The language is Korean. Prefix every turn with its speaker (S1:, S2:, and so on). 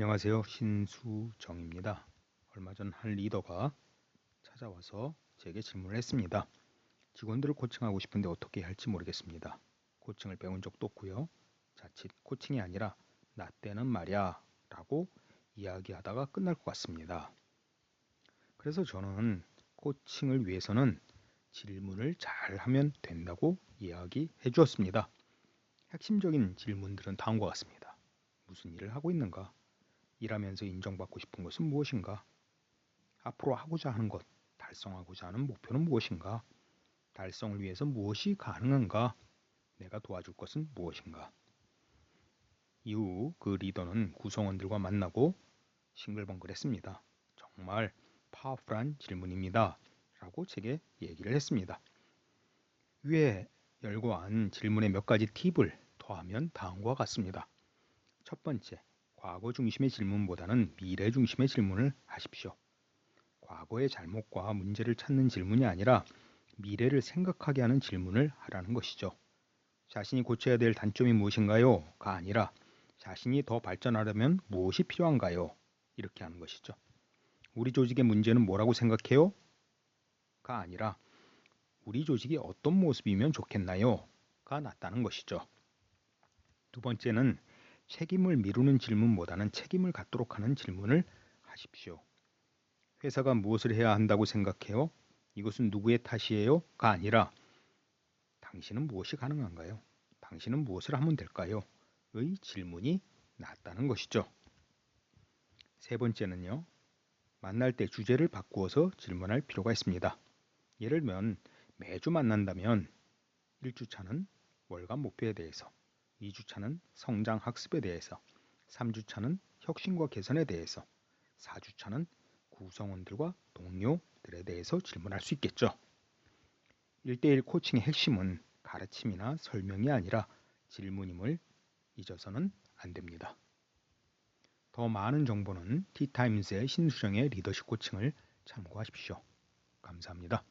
S1: 안녕하세요. 신수정입니다. 얼마 전 한 리더가 찾아와서 제게 질문을 했습니다. 직원들을 코칭하고 싶은데 어떻게 할지 모르겠습니다. 코칭을 배운 적도 없고요. 자칫 코칭이 아니라 나 때는 말이야 라고 이야기하다가 끝날 것 같습니다. 그래서 저는 코칭을 위해서는 질문을 잘 하면 된다고 이야기해 주었습니다. 핵심적인 질문들은 다음과 같습니다. 무슨 일을 하고 있는가? 일하면서 인정받고 싶은 것은 무엇인가? 앞으로 하고자 하는 것, 달성하고자 하는 목표는 무엇인가? 달성을 위해서 무엇이 가능한가? 내가 도와줄 것은 무엇인가? 이후 그 리더는 구성원들과 만나고 싱글벙글했습니다. 정말 파워풀한 질문입니다. 라고 제게 얘기를 했습니다. 위에 열거한 질문의 몇 가지 팁을 더하면 다음과 같습니다. 첫 번째, 과거 중심의 질문보다는 미래 중심의 질문을 하십시오. 과거의 잘못과 문제를 찾는 질문이 아니라 미래를 생각하게 하는 질문을 하라는 것이죠. 자신이 고쳐야 될 단점이 무엇인가요? 가 아니라 자신이 더 발전하려면 무엇이 필요한가요? 이렇게 하는 것이죠. 우리 조직의 문제는 뭐라고 생각해요? 가 아니라 우리 조직이 어떤 모습이면 좋겠나요? 가 낫다는 것이죠. 두 번째는 책임을 미루는 질문보다는 책임을 갖도록 하는 질문을 하십시오. 회사가 무엇을 해야 한다고 생각해요? 이것은 누구의 탓이에요? 가 아니라 당신은 무엇이 가능한가요? 당신은 무엇을 하면 될까요? 의 질문이 낫다는 것이죠. 세 번째는요. 만날 때 주제를 바꾸어서 질문할 필요가 있습니다. 예를 들면 매주 만난다면 1주차는 월간 목표에 대해서 2주차는 성장 학습에 대해서, 3주차는 혁신과 개선에 대해서, 4주차는 구성원들과 동료들에 대해서 질문할 수 있겠죠. 1대1 코칭의 핵심은 가르침이나 설명이 아니라 질문임을 잊어서는 안 됩니다. 더 많은 정보는 티타임스의 신수정의 리더십 코칭을 참고하십시오. 감사합니다.